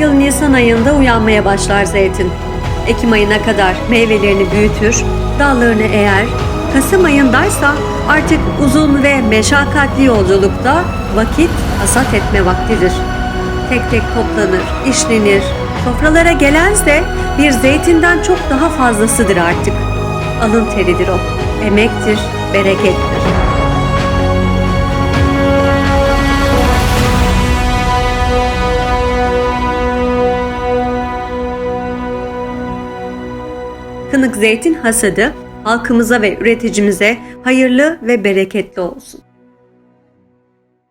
yıl Nisan ayında uyanmaya başlar zeytin. Ekim ayına kadar meyvelerini büyütür, dallarını eğer, Kasım ayındaysa artık uzun ve meşakkatli yolculukta vakit hasat etme vaktidir. Tek tek toplanır, işlenir, sofralara gelense bir zeytinden çok daha fazlasıdır artık. Alın teridir o, emektir, berekettir. Kınık zeytin hasadı halkımıza ve üreticimize hayırlı ve bereketli olsun.